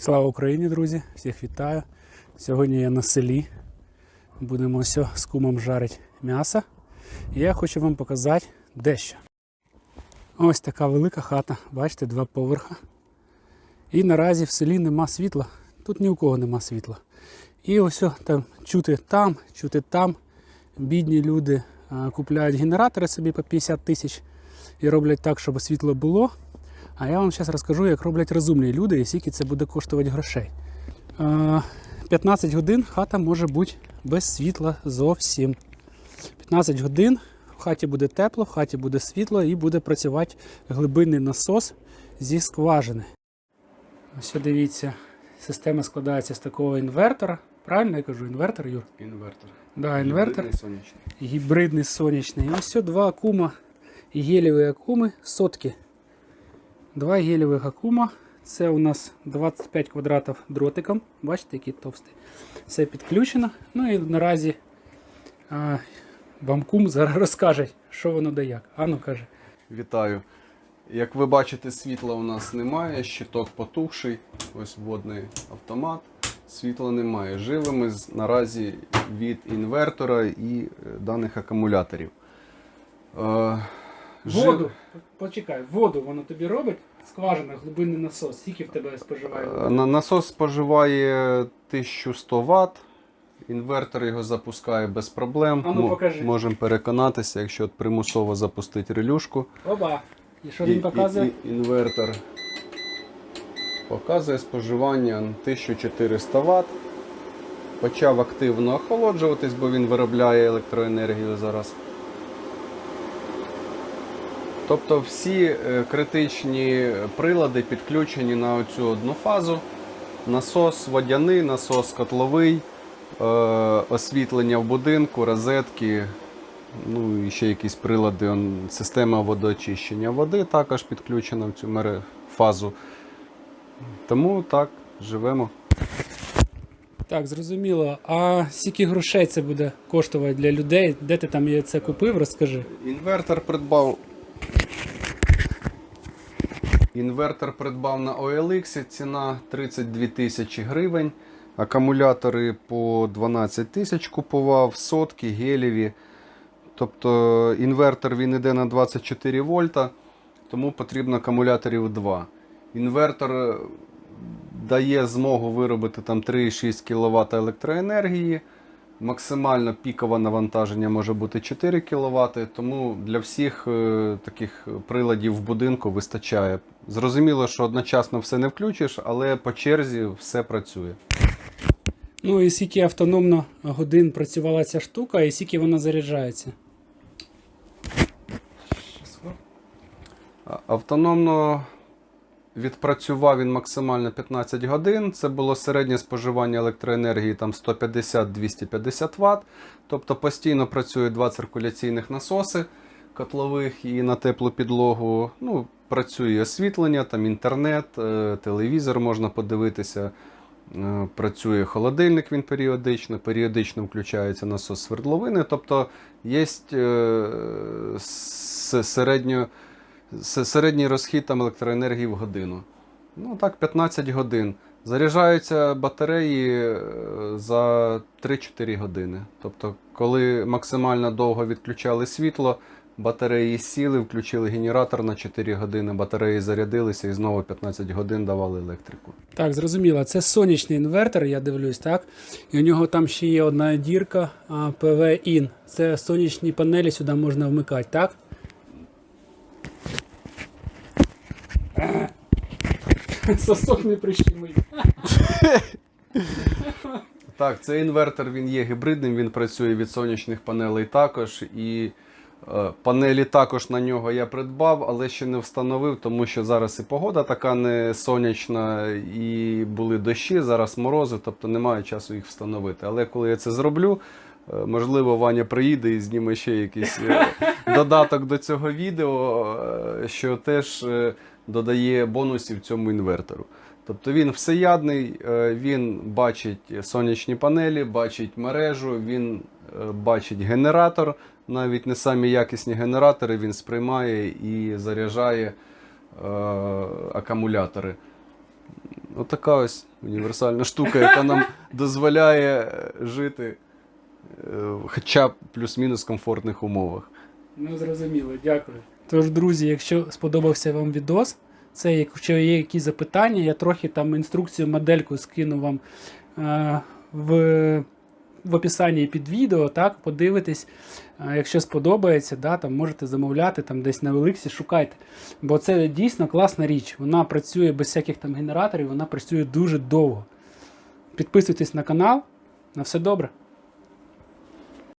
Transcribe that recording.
Слава Україні, друзі! Всіх вітаю. Сьогодні я на селі. Будемо ось з кумом жарити м'ясо. І я хочу вам показати дещо. Ось така велика хата, бачите, два поверха. І наразі в селі нема світла. Тут ні у кого нема світла. І ось там чути там, чути там. Бідні люди купляють генератори собі по 50 тисяч і роблять так, щоб світло було. А я вам зараз розкажу, як роблять розумні люди і скільки це буде коштувати грошей. Е, 15 годин хата може бути без світла зовсім. 15 годин в хаті буде тепло, в хаті буде світло і буде працювати глибинний насос зі скважини. Ось дивіться, система складається з такого інвертора. Правильно я кажу, інвертор, Юр? Інвертор. Да, інвертор. Гібридний сонячний. Гібридний сонячний. І ось два акума, гелеві акуми сотки. Два гелевих акума. Це у нас 25 квадратів дротиком. Бачите, який товстий. Все підключено. Ну і наразі а, вам кум зараз розкаже, що воно да як. Ану каже. Вітаю. Як ви бачите, світла у нас немає, щиток потухший. Ось водний автомат. Світла немає. Живемо наразі від інвертора і е, даних акумуляторів. Е, Воду, почекай, воду воно тобі робить. Скважина, глибинний насос. Скільки в тебе споживає? Е, на- Насос споживає 1100 Вт. Інвертор його запускає без проблем. А ну, Мо- покажи. Можемо переконатися, якщо от примусово запустити релюшку. Оба. І що І- він показує? і- і- інвертор показує споживання 1400 Вт. Почав активно охолоджуватись, бо він виробляє електроенергію зараз. Тобто всі е, критичні прилади підключені на цю одну фазу. Насос водяний, насос котловий, е, освітлення в будинку, розетки, ну і ще якісь прилади. Система водоочищення води також підключена в цю фазу. Тому так, живемо. Так, зрозуміло. А скільки грошей це буде коштувати для людей? Де ти там це купив, розкажи. Інвертор придбав. Інвертор придбав на OLX, ціна 32 тисячі гривень. Акумулятори по 12 тисяч купував, сотки, гелєві. Тобто інвертор він йде на 24 вольта, тому потрібно акумуляторів 2. Інвертор е, дає змогу виробити там 3,6 кВт електроенергії. Максимально пікове навантаження може бути 4 кВт, тому для всіх е, таких приладів в будинку вистачає. Зрозуміло, що одночасно все не включиш, але по черзі все працює. Ну і скільки автономно годин працювала ця штука, і скільки вона заряджається. Автономно відпрацював він максимально 15 годин. Це було середнє споживання електроенергії там 150-250 Вт. Тобто постійно працює два циркуляційних насоси котлових і на теплу підлогу. Ну, працює освітлення, там інтернет, е, телевізор можна подивитися. Е, Працює холодильник він періодично, періодично включається насос свердловини. Тобто є середньо, с- середній розхід там електроенергії в годину. Ну так, 15 годин. Заряджаються батареї е, за 3-4 години. Тобто, коли максимально довго відключали світло, батареї сіли, включили генератор на 4 години, батареї зарядилися і знову 15 годин давали електрику. Так, зрозуміло. Це сонячний інвертор, я дивлюсь, так? І у нього там ще є одна дірка PV-IN. Це сонячні панелі сюди можна вмикати, так? Сосок не прищемить. Так, цей інвертор він є гібридним, він працює від сонячних панелей також. І е, панелі також на нього я придбав, але ще не встановив, тому що зараз і погода така не сонячна, і були дощі, зараз морози, тобто немає часу їх встановити. Але коли я це зроблю, можливо, Ваня приїде і зніме ще якийсь е, додаток до цього відео, е, що теж е, додає бонусів цьому інвертору. Тобто він всеядний, е, він бачить сонячні панелі, бачить мережу, він е, бачить генератор, навіть не самі якісні генератори він сприймає і заряджає е, акумулятори. Отака ось універсальна штука, яка нам дозволяє е, жити е, хоча б плюс-мінус комфортних умовах. Ну, зрозуміло, дякую. Тож, друзі, якщо сподобався вам відос, це якщо є якісь запитання, я трохи там інструкцію, модельку скину вам е, в, в описанні під відео, так, подивитесь. Е, якщо сподобається, да, там можете замовляти там десь на Еликсі, шукайте. Бо це дійсно класна річ. Вона працює без всяких там генераторів, вона працює дуже довго. Підписуйтесь на канал. На все добре.